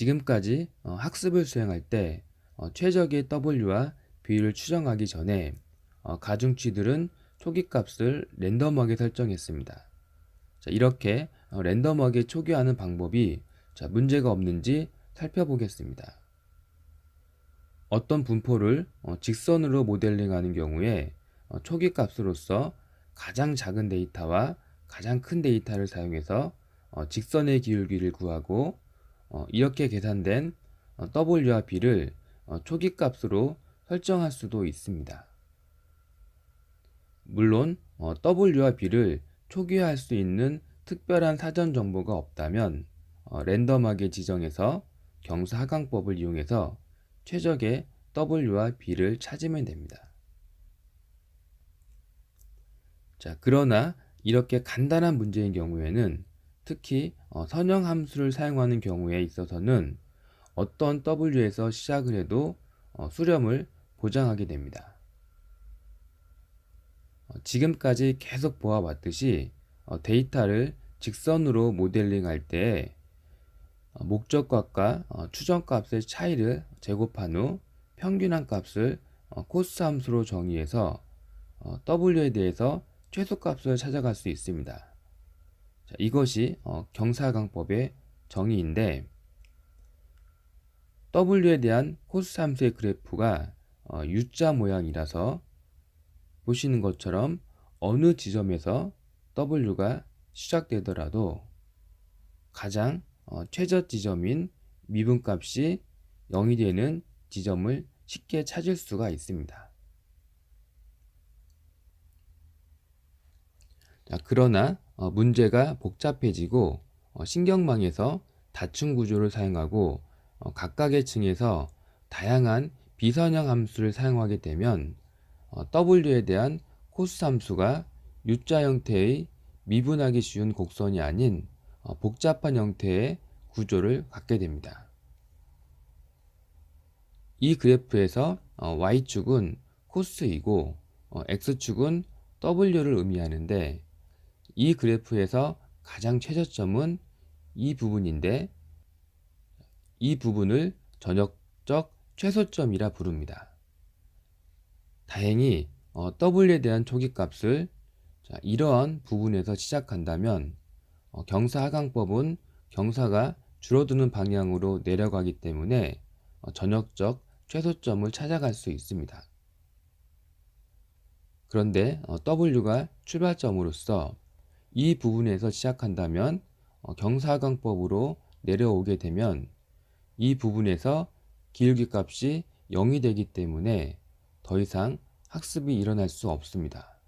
지금까지 어, 학습을 수행할 때 어, 최적의 W와 B를 추정하기 전에 어, 가중치들은 초기값을 랜덤하게 설정했습니다. 자, 이렇게 어, 랜덤하게 초기화하는 방법이 자, 문제가 없는지 살펴보겠습니다. 어떤 분포를 어, 직선으로 모델링하는 경우에 어, 초기 값으로서 가장 작은 데이터와 가장 큰 데이터를 사용해서 어, 직선의 기울기를 구하고 어, 이렇게 계산된 어, W와 B를 어, 초기값으로 설정할 수도 있습니다. 물론 어, W와 B를 초기화할 수 있는 특별한 사전 정보가 없다면 어, 랜덤하게 지정해서 경사 하강법을 이용해서 최적의 W와 B를 찾으면 됩니다. 자, 그러나 이렇게 간단한 문제인 경우에는 특히 어, 선형 함수를 사용하는 경우에 있어서는 어떤 W에서 시작을 해도 어, 수렴을 보장하게 됩니다. 어, 지금까지 계속 보아왔듯이 어, 데이터를 직선으로 모델링할 때 어, 목적값과 어, 추정값의 차이를 제곱한 후 평균한 값을 어, 코스 함수로 정의해서 어, W에 대해서 최소값을 찾아갈 수 있습니다. 자, 이것이 어, 경사강법의 정의인데 W에 대한 코스 함수의 그래프가 어, U자 모양이라서 보시는 것처럼 어느 지점에서 W가 시작되더라도 가장 어, 최저 지점인 미분값이 0이 되는 지점을 쉽게 찾을 수가 있습니다. 자, 그러나 어, 문제가 복잡해지고 어, 신경망에서 다층 구조를 사용하고 어, 각각의 층에서 다양한 비선형 함수를 사용하게 되면 어, W에 대한 코스 함수가 U자 형태의 미분하기 쉬운 곡선이 아닌 어, 복잡한 형태의 구조를 갖게 됩니다. 이 그래프에서 어, Y축은 코스이고 어, X축은 W를 의미하는데 이 그래프에서 가장 최저점은 이 부분인데 이 부분을 전역적 최소점이라 부릅니다. 다행히 어, W에 대한 초기값을 자, 이러한 부분에서 시작한다면 어, 경사 하강법은 경사가 줄어드는 방향으로 내려가기 때문에 어, 전역적 최소점을 찾아갈 수 있습니다. 그런데 어, W가 출발점으로서 이 부분에서 시작한다면 어, 경사하강법으로 내려오게 되면 이 부분에서 기울기 값이 0이 되기 때문에 더 이상 학습이 일어날 수 없습니다.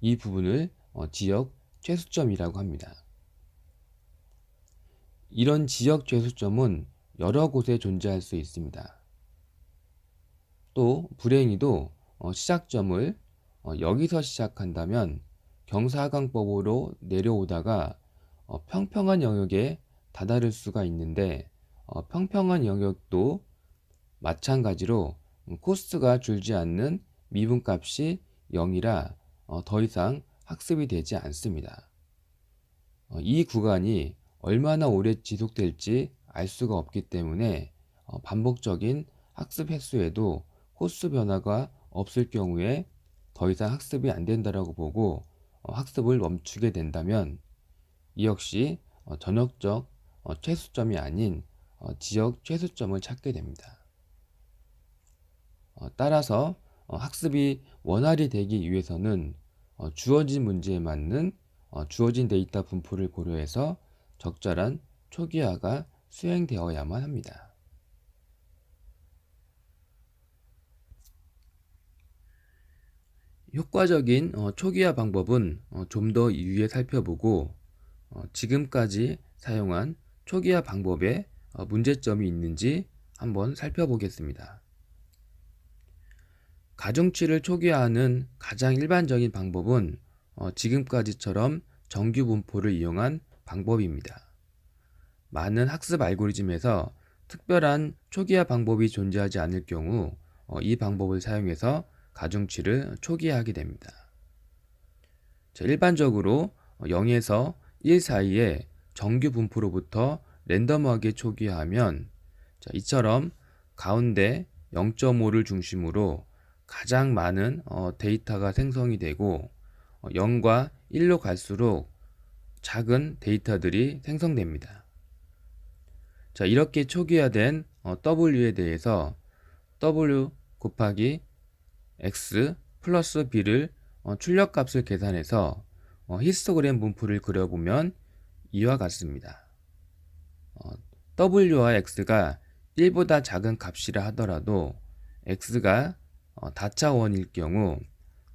이 부분을 어, 지역 최소점이라고 합니다. 이런 지역 최소점은 여러 곳에 존재할 수 있습니다. 또 불행히도 어, 시작점을 어, 여기서 시작한다면 경사하강법으로 내려오다가 어, 평평한 영역에 다다를 수가 있는데 어, 평평한 영역도 마찬가지로 코스가 줄지 않는 미분값이 0이라 어, 더 이상 학습이 되지 않습니다. 어, 이 구간이 얼마나 오래 지속될지 알 수가 없기 때문에 어, 반복적인 학습 횟수에도 코스 변화가 없을 경우에 더 이상 학습이 안 된다라고 보고 어, 학습을 멈추게 된다면 이 역시 어, 전역적 어, 최소점이 아닌 어, 지역 최소점을 찾게 됩니다. 어, 따라서 어, 학습이 원활히 되기 위해서는 어, 주어진 문제에 맞는 어, 주어진 데이터 분포를 고려해서 적절한 초기화가 수행되어야만 합니다. 효과적인 어, 초기화 방법은 어, 좀더 이후에 살펴보고 어, 지금까지 사용한 초기화 방법에 어, 문제점이 있는지 한번 살펴보겠습니다. 가중치를 초기화하는 가장 일반적인 방법은 어, 지금까지처럼 정규 분포를 이용한 방법입니다. 많은 학습 알고리즘에서 특별한 초기화 방법이 존재하지 않을 경우 어, 이 방법을 사용해서 가중치를 초기화하게 됩니다. 자, 일반적으로 0에서 1 사이에 정규 분포로부터 랜덤하게 초기화하면 자, 이처럼 가운데 0.5를 중심으로 가장 많은 어, 데이터가 생성이 되고 어, 0과 1로 갈수록 작은 데이터들이 생성됩니다. 자, 이렇게 초기화된 어, W에 대해서 W 곱하기 X 플러스 B를 어, 출력값을 계산해서 어, 히스토그램 분포를 그려보면 이와 같습니다. 어, W와 X가 1보다 작은 값이라 하더라도 X가 어, 다차원일 경우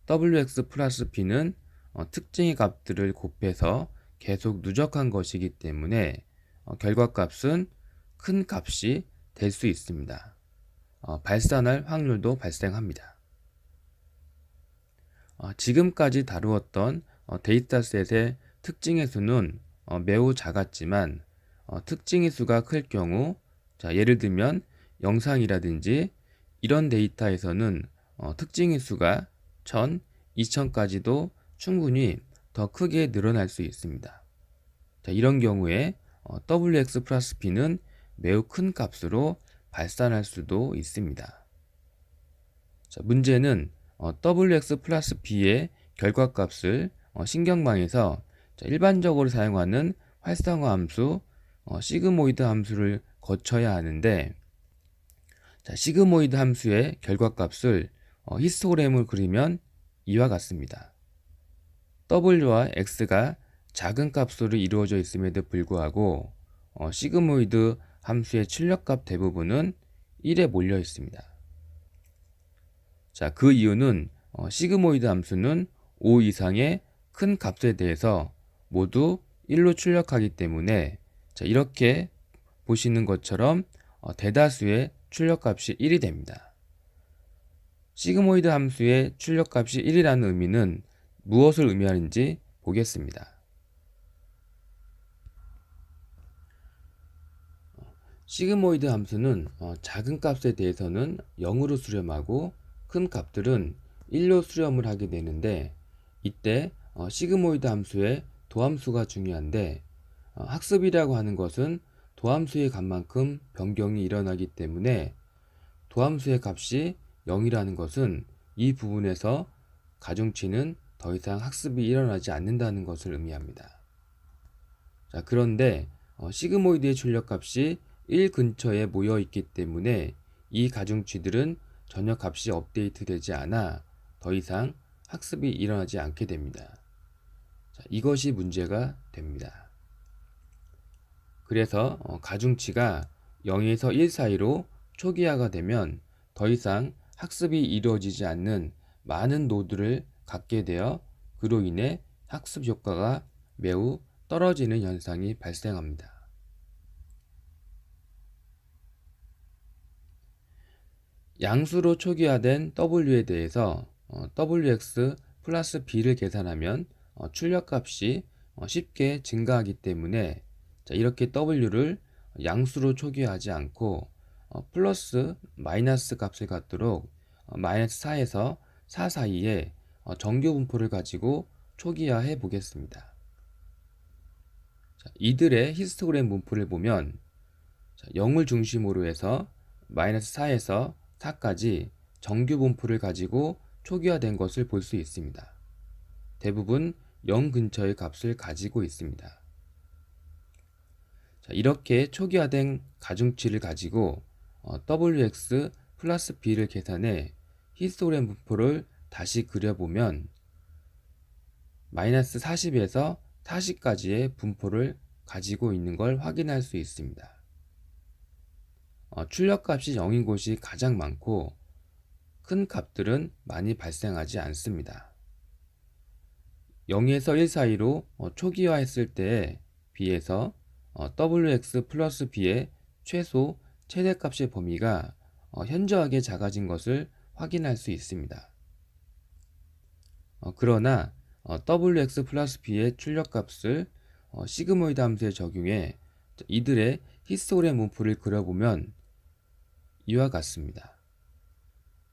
WX 플러스 B는 어, 특징의 값들을 곱해서 계속 누적한 것이기 때문에 어, 결과값은 큰 값이 될 수 있습니다. 어, 발산할 확률도 발생합니다. 어, 지금까지 다루었던 어, 데이터셋의 특징의 수는 어, 매우 작았지만 어, 특징의 수가 클 경우 자, 예를 들면 영상이라든지 이런 데이터에서는 어, 특징의 수가 1000, 2000까지도 충분히 더 크게 늘어날 수 있습니다. 자, 이런 경우에 어, WX 플러스 B는 매우 큰 값으로 발산할 수도 있습니다. 자, 문제는 어, WX 플러스 B의 결과값을 어, 신경망에서 자, 일반적으로 사용하는 활성화 함수 어, 시그모이드 함수를 거쳐야 하는데 자, 시그모이드 함수의 결과값을 어, 히스토그램을 그리면 이와 같습니다. W와 X가 작은 값으로 이루어져 있음에도 불구하고 어, 시그모이드 함수의 출력값 대부분은 1에 몰려 있습니다. 자, 그 이유는 어, 시그모이드 함수는 5 이상의 큰 값에 대해서 모두 1로 출력하기 때문에 자, 이렇게 보시는 것처럼 어, 대다수의 출력값이 1이 됩니다. 시그모이드 함수의 출력값이 1이라는 의미는 무엇을 의미하는지 보겠습니다. 시그모이드 함수는 어, 작은 값에 대해서는 0으로 수렴하고 큰 값들은 1로 수렴을 하게 되는데 이때 어, 시그모이드 함수의 도함수가 중요한데 어, 학습이라고 하는 것은 도함수의 값만큼 변경이 일어나기 때문에 도함수의 값이 0이라는 것은 이 부분에서 가중치는 더 이상 학습이 일어나지 않는다는 것을 의미합니다. 자, 그런데 어, 시그모이드의 출력값이 1 근처에 모여 있기 때문에 이 가중치들은 전혀 값이 업데이트 되지 않아 더 이상 학습이 일어나지 않게 됩니다. 자, 이것이 문제가 됩니다. 그래서 어, 가중치가 0에서 1 사이로 초기화가 되면 더 이상 학습이 이루어지지 않는 많은 노드를 갖게 되어 그로 인해 학습 효과가 매우 떨어지는 현상이 발생합니다. 양수로 초기화된 W에 대해서 어, WX 플러스 B를 계산하면 어, 출력값이 어, 쉽게 증가하기 때문에 자, 이렇게 W를 양수로 초기화하지 않고 어, 플러스 마이너스 값을 갖도록 어, 마이너스 4에서 4 사이에 어, 정규 분포를 가지고 초기화해 보겠습니다. 자, 이들의 히스토그램 분포를 보면 자, 0을 중심으로 해서 마이너스 4에서 4까지 정규 분포를 가지고 초기화된 것을 볼 수 있습니다. 대부분 0 근처의 값을 가지고 있습니다. 자, 이렇게 초기화된 가중치를 가지고 어, WX 플러스 B를 계산해 히스토그램 분포를 다시 그려보면 마이너스 40에서 40까지의 분포를 가지고 있는 걸 확인할 수 있습니다. 어, 출력값이 0인 곳이 가장 많고 큰 값들은 많이 발생하지 않습니다. 0에서 1 사이로 어, 초기화했을 때에 비해서 어, WX 플러스 B의 최소 최대값의 범위가 어, 현저하게 작아진 것을 확인할 수 있습니다. 어, 그러나 어, WX 플러스 B의 출력값을 어, 시그모이드 함수에 적용해 이들의 히스토그램 문표를 그려보면 이와 같습니다.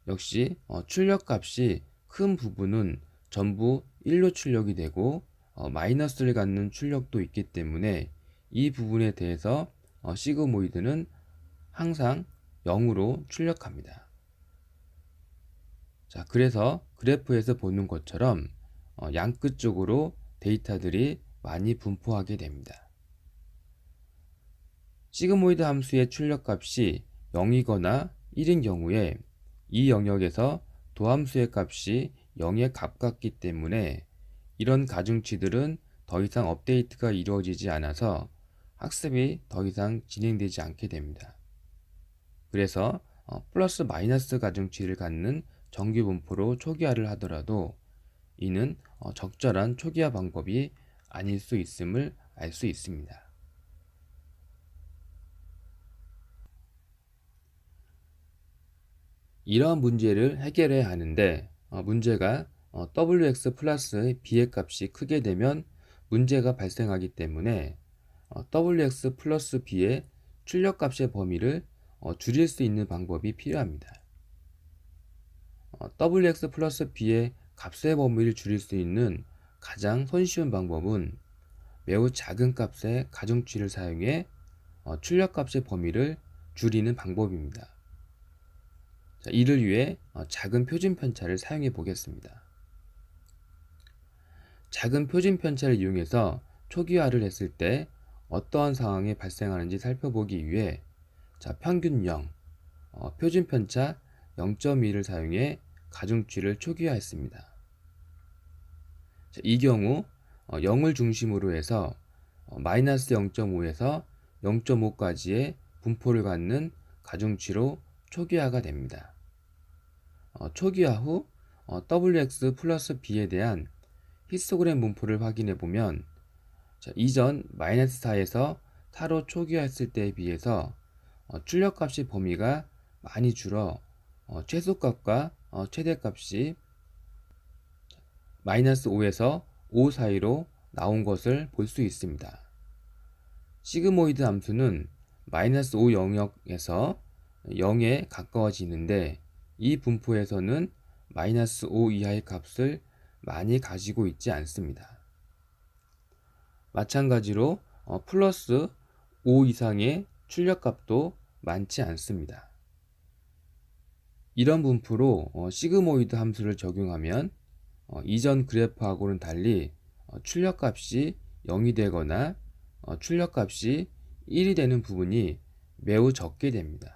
역시 어, 출력 값이 큰 부분은 전부 1로 출력이 되고 어, 마이너스를 갖는 출력도 있기 때문에 이 부분에 대해서 어, 시그모이드는 항상 0으로 출력합니다. 자, 그래서 그래프에서 보는 것처럼 어, 양끝 쪽으로 데이터들이 많이 분포하게 됩니다. 시그모이드 함수의 출력 값이 0이거나 1인 경우에 이 영역에서 도함수의 값이 0에 가깝기 때문에 이런 가중치들은 더 이상 업데이트가 이루어지지 않아서 학습이 더 이상 진행되지 않게 됩니다. 그래서 어, 플러스 마이너스 가중치를 갖는 정규 분포로 초기화를 하더라도 이는 어, 적절한 초기화 방법이 아닐 수 있음을 알 수 있습니다. 이러한 문제를 해결해야 하는데 어, 문제가 어, wx 플러스 b의 값이 크게 되면 문제가 발생하기 때문에 어, wx 플러스 b의 출력 값의 범위를 어, 줄일 수 있는 방법이 필요합니다. 어, wx 플러스 b의 값의 범위를 줄일 수 있는 가장 손쉬운 방법은 매우 작은 값의 가중치를 사용해 어, 출력 값의 범위를 줄이는 방법입니다. 자, 이를 위해 어, 작은 표준 편차를 사용해 보겠습니다. 작은 표준 편차를 이용해서 초기화를 했을 때 어떠한 상황이 발생하는지 살펴보기 위해 자, 평균 0, 어, 표준 편차 0.2를 사용해 가중치를 초기화했습니다. 자, 이 경우 어, 0을 중심으로 해서 어, 마이너스 0.5에서 0.5까지의 분포를 갖는 가중치로 초기화가 됩니다. 어, 초기화 후 어, wx 플러스 b에 대한 히스토그램 분포를 확인해 보면 자, 이전 마이너스 4에서 4로 초기화했을 때에 비해서 어, 출력값의 범위가 많이 줄어 어, 최소값과 어, 최대값이 마이너스 5에서 5 사이로 나온 것을 볼 수 있습니다. 시그모이드 함수는 마이너스 5 영역에서 0에 가까워지는데 이 분포에서는 마이너스 5 이하의 값을 많이 가지고 있지 않습니다. 마찬가지로 어, 플러스 5 이상의 출력값도 많지 않습니다. 이런 분포로 어, 시그모이드 함수를 적용하면 어, 이전 그래프하고는 달리 어, 출력값이 0이 되거나 어, 출력값이 1이 되는 부분이 매우 적게 됩니다.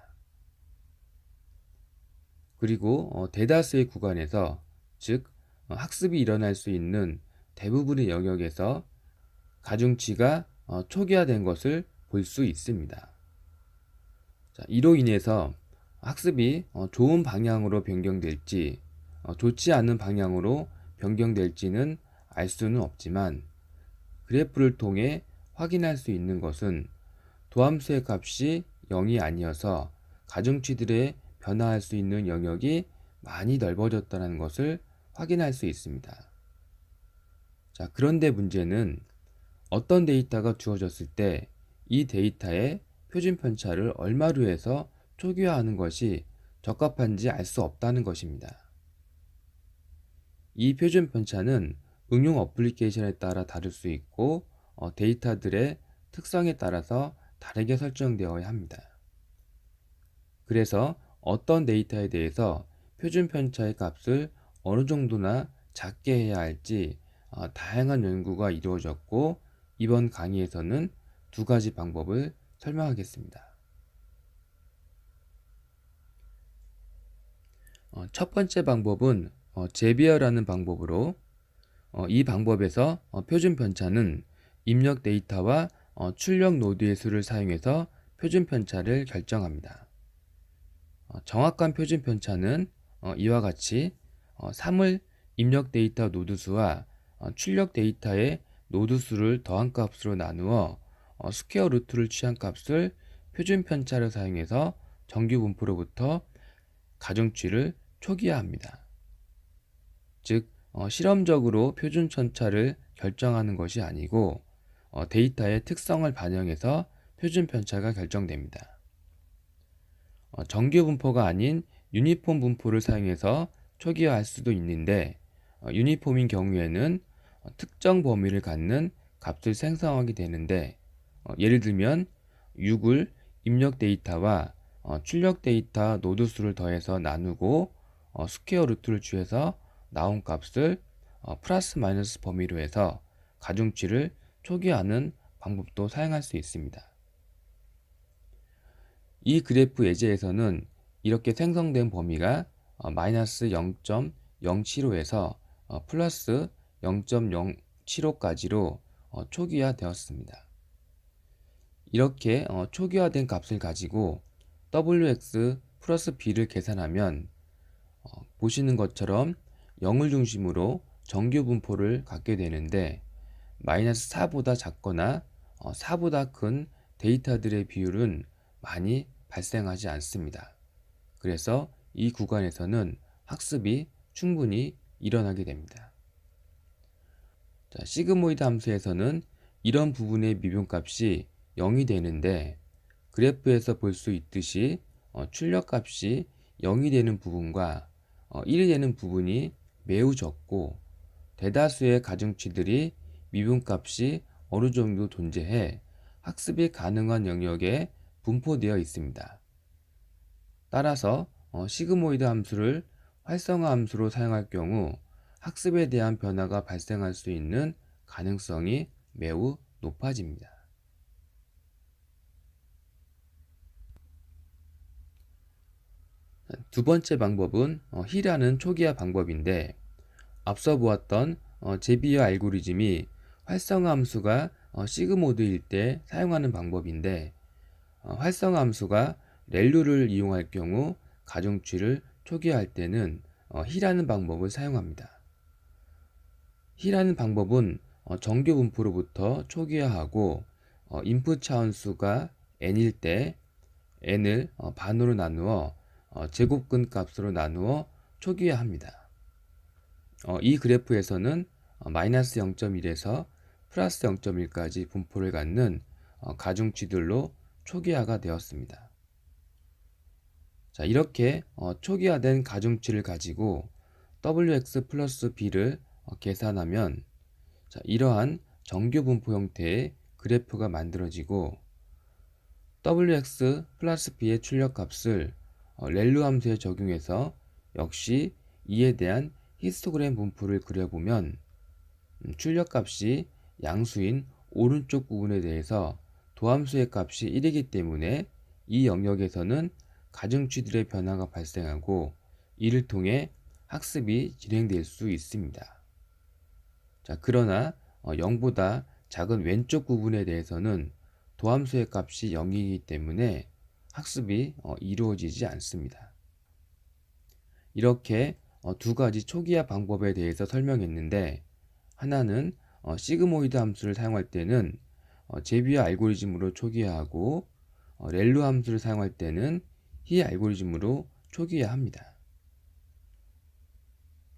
그리고 어, 대다수의 구간에서 즉 어, 학습이 일어날 수 있는 대부분의 영역에서 가중치가 어, 초기화된 것을 볼 수 있습니다. 자, 이로 인해서 학습이 어, 좋은 방향으로 변경될지 어, 좋지 않은 방향으로 변경될지는 알 수는 없지만 그래프를 통해 확인할 수 있는 것은 도함수의 값이 0이 아니어서 가중치들의 변화할 수 있는 영역이 많이 넓어졌다는 것을 확인할 수 있습니다. 자, 그런데 문제는 어떤 데이터가 주어졌을 때 이 데이터의 표준 편차를 얼마로 해서 초기화하는 것이 적합한지 알 수 없다는 것입니다. 이 표준 편차는 응용 어플리케이션에 따라 다를 수 있고 어, 데이터들의 특성에 따라서 다르게 설정되어야 합니다. 그래서 어떤 데이터에 대해서 표준 편차의 값을 어느 정도나 작게 해야 할지 어, 다양한 연구가 이루어졌고 이번 강의에서는 두 가지 방법을 설명하겠습니다. 어, 첫 번째 방법은 어, 제비어라는 방법으로 어, 이 방법에서 어, 표준 편차는 입력 데이터와 어, 출력 노드의 수를 사용해서 표준 편차를 결정합니다. 어, 정확한 표준 편차는 어, 이와 같이 어, 3을 입력 데이터 노드 수와 어, 출력 데이터의 노드 수를 더한 값으로 나누어 어, 스퀘어 루트를 취한 값을 표준 편차를 사용해서 정규 분포로부터 가중치를 초기화합니다. 즉 어, 실험적으로 표준 편차를 결정하는 것이 아니고 어, 데이터의 특성을 반영해서 표준 편차가 결정됩니다. 어, 정규 분포가 아닌 유니폼 분포를 사용해서 초기화할 수도 있는데 어, 유니폼인 경우에는 어, 특정 범위를 갖는 값을 생성하게 되는데 어, 예를 들면 6을 입력 데이터와 어, 출력 데이터 노드 수를 더해서 나누고 어, 스퀘어 루트를 취해서 나온 값을 어, 플러스 마이너스 범위로 해서 가중치를 초기화하는 방법도 사용할 수 있습니다. 이 그래프 예제에서는 이렇게 생성된 범위가 어, 마이너스 0.075에서 어, 플러스 0.075까지로 어, 초기화 되었습니다. 이렇게 어, 초기화된 값을 가지고 wx 플러스 b를 계산하면 어, 보시는 것처럼 0을 중심으로 정규 분포를 갖게 되는데 마이너스 4보다 작거나 어, 4보다 큰 데이터들의 비율은 많이 발생하지 않습니다. 그래서 이 구간에서는 학습이 충분히 일어나게 됩니다. 자, 시그모이드 함수에서는 이런 부분의 미분값이 0이 되는데 그래프에서 볼 수 있듯이 어, 출력값이 0이 되는 부분과 어, 1이 되는 부분이 매우 적고 대다수의 가중치들이 미분값이 어느 정도 존재해 학습이 가능한 영역에 분포되어 있습니다. 따라서 어, 시그모이드 함수를 활성화 함수로 사용할 경우 학습에 대한 변화가 발생할 수 있는 가능성이 매우 높아집니다. 두 번째 방법은 어, 힐하는 초기화 방법인데 앞서 보았던 어, 제비어 알고리즘이 활성화 함수가 어, 시그모드일 때 사용하는 방법인데 어, 활성화 함수가 렐루를 이용할 경우 가중치를 초기화할 때는 어, 힐하는 방법을 사용합니다. 힐하는 방법은 어, 정규 분포로부터 초기화하고 어, 인풋 차원수가 n일 때 n을 어, 반으로 나누어 어, 제곱근 값으로 나누어 초기화합니다. 어, 이 그래프에서는 어, 마이너스 0.1에서 플러스 0.1까지 분포를 갖는 어, 가중치들로 초기화가 되었습니다. 자, 이렇게 어, 초기화된 가중치를 가지고 wx 플러스 b를 어, 계산하면 자, 이러한 정규 분포 형태의 그래프가 만들어지고 wx 플러스 b의 출력 값을 어, 렐루 함수에 적용해서 역시 이에 대한 히스토그램 분포를 그려보면 음, 출력 값이 양수인 오른쪽 부분에 대해서 도함수의 값이 1이기 때문에 이 영역에서는 가중치들의 변화가 발생하고 이를 통해 학습이 진행될 수 있습니다. 자, 그러나 0보다 작은 왼쪽 부분에 대해서는 도함수의 값이 0이기 때문에 학습이 어, 이루어지지 않습니다. 이렇게 어, 두 가지 초기화 방법에 대해서 설명했는데 하나는 어, 시그모이드 함수를 사용할 때는 제비어 알고리즘으로 초기화하고 렐루 함수를 사용할 때는 히 알고리즘으로 초기화합니다.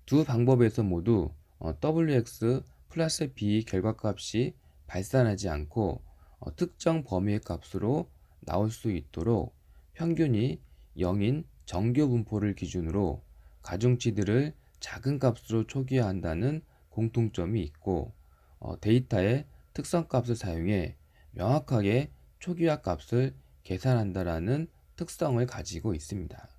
두 방법에서 모두 wx 플러스 b 결과값이 발산하지 않고 특정 범위의 값으로 나올 수 있도록 평균이 0인 정규 분포를 기준으로 가중치들을 작은 값으로 초기화한다는 공통점이 있고 어, 데이터의 특성값을 사용해 명확하게 초기화 값을 계산한다라는 특성을 가지고 있습니다.